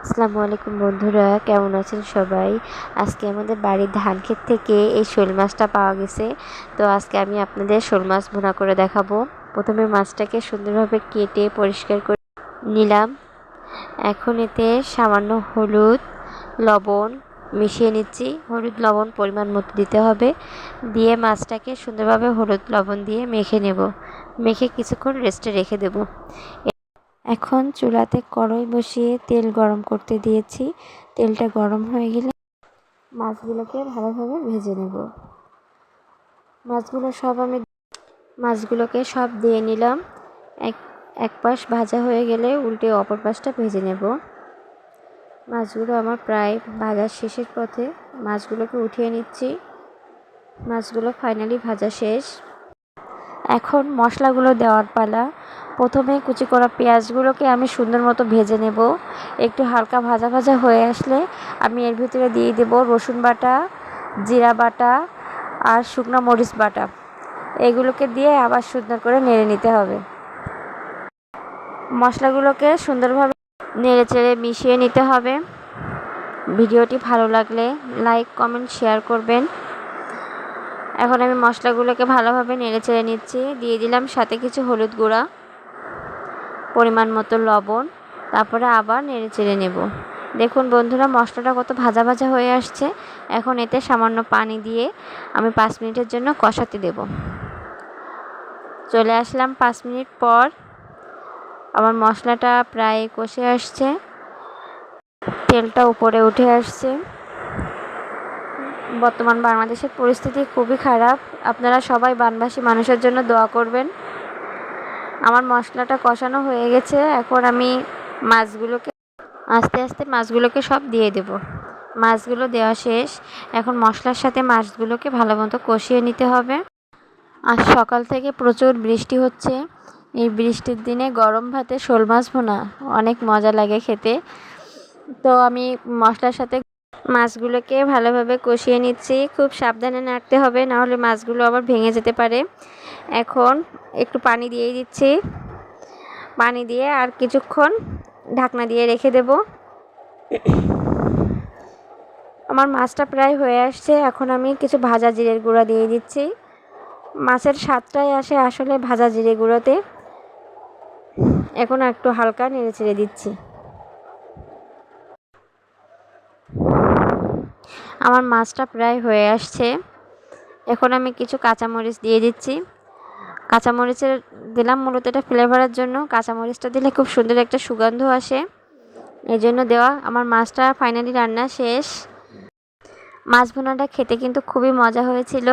আসসালামু আলাইকুম বন্ধুরা, কেমন আছেন সবাই? আজকে আমাদের বাড়ির ধান ক্ষেত থেকে এই শোল মাছটা পাওয়া গেছে। তো আজকে আমি আপনাদের শোল মাছ ভুনা করে দেখাবো। প্রথমে মাছটাকে সুন্দরভাবে কেটে পরিষ্কার করে নিলাম। এখন এতে সামান্য হলুদ, লবণ মিশিয়ে নিচ্ছি। হলুদ, লবণ পরিমাণ মতো দিতে হবে। দিয়ে মাছটাকে সুন্দরভাবে হলুদ, লবণ দিয়ে মেখে নেব। মেখে কিছুক্ষণ রেস্টে রেখে দেব। এখন চুলাতে কড়াই বসিয়ে তেল গরম করতে দিয়েছি। তেলটা গরম হয়ে গেলে মাছগুলোকে ভালোভাবে ভেজে নেব। মাছগুলো সব আমি মাছগুলোকে সব দিয়ে নিলাম। এক এক পাশ ভাজা হয়ে গেলে উল্টে অপর পাশটা ভেজে নেব। মাছগুলো আমার প্রায় ভাজার শেষের পথে মাছগুলোকে উঠিয়ে নিচ্ছি। মাছগুলো ফাইনালি ভাজা শেষ। এখন মশলাগুলো দেওয়ার পালা। প্রথমে কুচি করা পেঁয়াজগুলোকে আমি সুন্দর মতো ভেজে নেব। একটু হালকা ভাজা ভাজা হয়ে আসলে আমি এর ভিতরে দিয়ে দেব রসুন বাটা, জিরা বাটা আর শুকনো মরিচ বাটা। এগুলোকে দিয়ে আবার সুন্দর করে নেড়ে নিতে হবে। মশলাগুলোকে সুন্দরভাবে নেড়ে চেড়ে মিশিয়ে নিতে হবে। ভিডিওটি ভালো লাগলে লাইক, কমেন্ট, শেয়ার করবেন। এখন আমি মশলাগুলোকে ভালোভাবে নেড়ে চেড়ে নিচ্ছি। দিয়ে দিলাম সাথে কিছু হলুদ গুঁড়া। পরিমাণ মতো লবণ, তারপরে আবার নেড়ে চেড়ে নেব। দেখুন বন্ধুরা, মশলাটা কত ভাজা ভাজা হয়ে আসছে। এখন এতে সামান্য পানি দিয়ে আমি পাঁচ মিনিটের জন্য কষাতে দেব। চলে আসলাম পাঁচ মিনিট পর। আমার মশলাটা প্রায় কষে আসছে। তেলটা উপরে উঠে আসছে। বর্তমান বাংলাদেশের পরিস্থিতি খুবই খারাপ। আপনারা সবাই বানবাসী মানুষের জন্য দোয়া করবেন। আমার মশলাটা কষানো হয়ে গেছে। এখন আমি মাছগুলোকে, আস্তে আস্তে মাছগুলোকে সব দিয়ে দেব। মাছগুলো দেওয়া শেষ। এখন মশলার সাথে মাছগুলোকে ভালো মতো কষিয়ে নিতে হবে। আর সকাল থেকে প্রচুর বৃষ্টি হচ্ছে। এই বৃষ্টির দিনে গরম ভাতে শোল মাছ ভোনা অনেক মজা লাগে খেতে। তো আমি মশলার সাথে মাছগুলোকে ভালোভাবে কষিয়ে নিচ্ছি। খুব সাবধানে নাড়তে হবে নাহলে মাছগুলো আবার ভেঙে যেতে পারে। এখন একটু পানি দিয়েই দিচ্ছি। পানি দিয়ে আর কিছুক্ষণ ঢাকনা দিয়ে রেখে দেব। আমার মাছটা প্রায় হয়ে আসছে, এখন আমি কিছু ভাজা জিরের গুঁড়া দিয়ে দিচ্ছি। মাছের স্বাদটাই আসে আসলে ভাজা জিরে গুঁড়োতে। এখন একটু হালকা নেড়ে চেড়ে দিচ্ছি। আমার মাছটা প্রায় হয়ে আসছে। এখন আমি কিছু কাঁচামরিচ দিয়ে দিচ্ছি। কাঁচামরিচের দিলাম মূলত এটা ফ্লেভারের জন্য। কাঁচামরিচটা দিলে খুব সুন্দর একটা সুগন্ধ আসে। এই জন্য দেওয়া আমার মাছটা ফাইনালি রান্না শেষ। মাছ ভুনাটা খেতে কিন্তু খুবই মজা হয়েছিল।